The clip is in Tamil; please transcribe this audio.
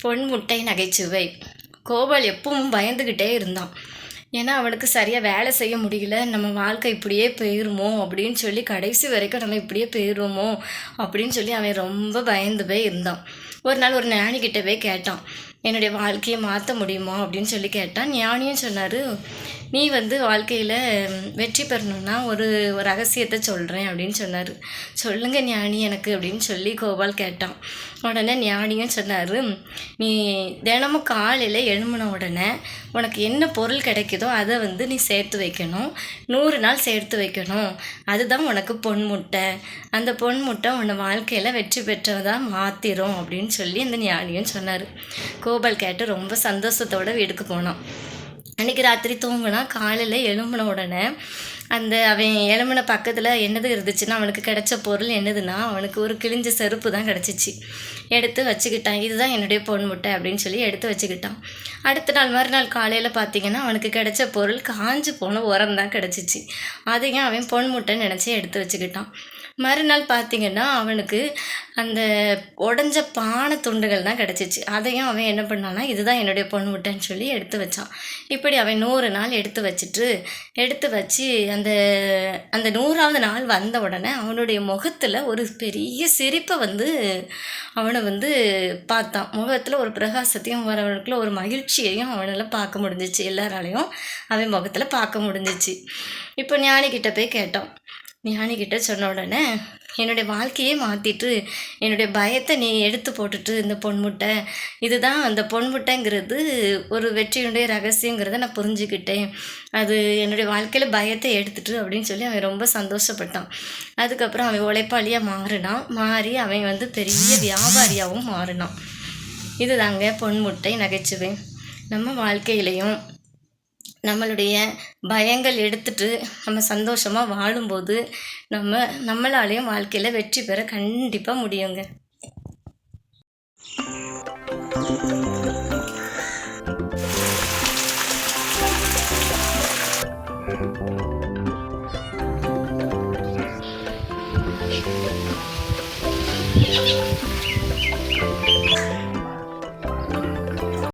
பொன் முட்டை நகைச்சுவை. கோபால் எப்பவும் பயந்துக்கிட்டே இருந்தான். ஏன்னா அவனுக்கு சரியாக வேலை செய்ய முடியல. நம்ம வாழ்க்கை இப்படியே போயிருமோ? அப்படின்னு சொல்லி கடைசி வரைக்கும் நம்ம இப்படியே போயிடுவோமோ அப்படின்னு சொல்லி அவன் ரொம்ப பயந்து போய் இருந்தான். ஒரு நாள் ஒரு ஞானிக்கிட்ட போய் கேட்டான். என்னுடைய வாழ்க்கையை மாற்ற முடியுமா அப்படின்னு சொல்லி கேட்டான். ஞானியும் சொன்னார் நீ வந்து வாழ்க்கையில் வெற்றி பெறணும்னா ஒரு ஒரு ரகசியத்தை சொல்கிறேன் அப்படின்னு சொன்னார். சொல்லுங்க ஞானி எனக்கு அப்படின்னு சொல்லி கோபால் கேட்டான். உடனே ஞானியும் சொன்னார் நீ தினமும் காலையில் எழும்பின உடனே உனக்கு என்ன பொருள் கிடைக்குதோ அதை வந்து நீ சேர்த்து வைக்கணும். நூறு நாள் சேர்த்து வைக்கணும். அதுதான் உனக்கு பொன் முட்டை. அந்த பொன் முட்டை உன்னை வாழ்க்கையில் வெற்றி பெற்றதாக மாற்றிரும் அப்படின்னு சொல்லி அந்த ஞானியும் சொன்னார். கோபால் கேட்டு ரொம்ப சந்தோஷத்தோட வீட்டுக்கு போனான். அன்றைக்கி ராத்திரி தூங்கினா காலையில் எலும்பின உடனே அந்த அவன் எலும்பின பக்கத்தில் என்னது இருந்துச்சுன்னா அவனுக்கு கிடைச்ச பொருள் என்னதுன்னா அவனுக்கு ஒரு கிழிஞ்ச செருப்பு தான் கிடச்சிச்சு. எடுத்து வச்சுக்கிட்டான். இதுதான் என்னுடைய பொன் முட்டை அப்படின்னு சொல்லி எடுத்து வச்சுக்கிட்டான். அடுத்த நாள் மறுநாள் காலையில் பார்த்தீங்கன்னா அவனுக்கு கிடைச்ச பொருள் காஞ்சு போன உரம் தான் கிடச்சிச்சு. அதையும் அவன் பொன் முட்டைன்னு நினச்சி எடுத்து வச்சுக்கிட்டான். மறுநாள் பார்த்தீங்கன்னா அவனுக்கு அந்த உடஞ்ச பானை துண்டுகள் தான் கிடச்சிச்சு. அதையும் அவன் என்ன பண்ணான்னா இதுதான் என்னுடைய பொண்ணு விட்டேன்னு சொல்லி எடுத்து வச்சான். இப்படி அவன் நூறு நாள் எடுத்து வச்சுட்டு எடுத்து வச்சு அந்த அந்த நூறாவது நாள் வந்த உடனே அவனுடைய முகத்தில் ஒரு பெரிய சிரிப்பை வந்து அவனை வந்து பார்த்தான். முகத்தில் ஒரு பிரகாசத்தையும் வரவனுக்குள்ள ஒரு மகிழ்ச்சியையும் அவனால் பார்க்க முடிஞ்சிச்சு. எல்லாராலையும் அவன் முகத்தில் பார்க்க முடிஞ்சிச்சு. இப்போ ஞானிக்கிட்ட போய் கேட்டான். ஞானிக்கிட்ட சொன்ன உடனே என்னுடைய வாழ்க்கையே மாற்றிட்டு என்னுடைய பயத்தை நீ எடுத்து போட்டுட்டு இந்த பொன்முட்டை. இதுதான் அந்த பொன்முட்டைங்கிறது ஒரு வெற்றியுடைய ரகசியங்கிறத நான் புரிஞ்சுக்கிட்டேன். அது என்னுடைய வாழ்க்கையில் பயத்தை எடுத்துட்டு அப்படின்னு சொல்லி அவன் ரொம்ப சந்தோஷப்பட்டான். அதுக்கப்புறம் அவன் உழைப்பாளியாக மாறினான். மாறி அவன் வந்து பெரிய வியாபாரியாகவும் மாறினான். இதுதாங்க பொன்முட்டை நகைச்சுவை. நம்ம வாழ்க்கையிலையும் நம்மளுடைய பயங்கள் எடுத்துட்டு நம்ம சந்தோஷமாக வாழும்போது நம்ம நம்மளாலேயும் வாழ்க்கையில் வெற்றி பெற கண்டிப்பாக முடியுங்க.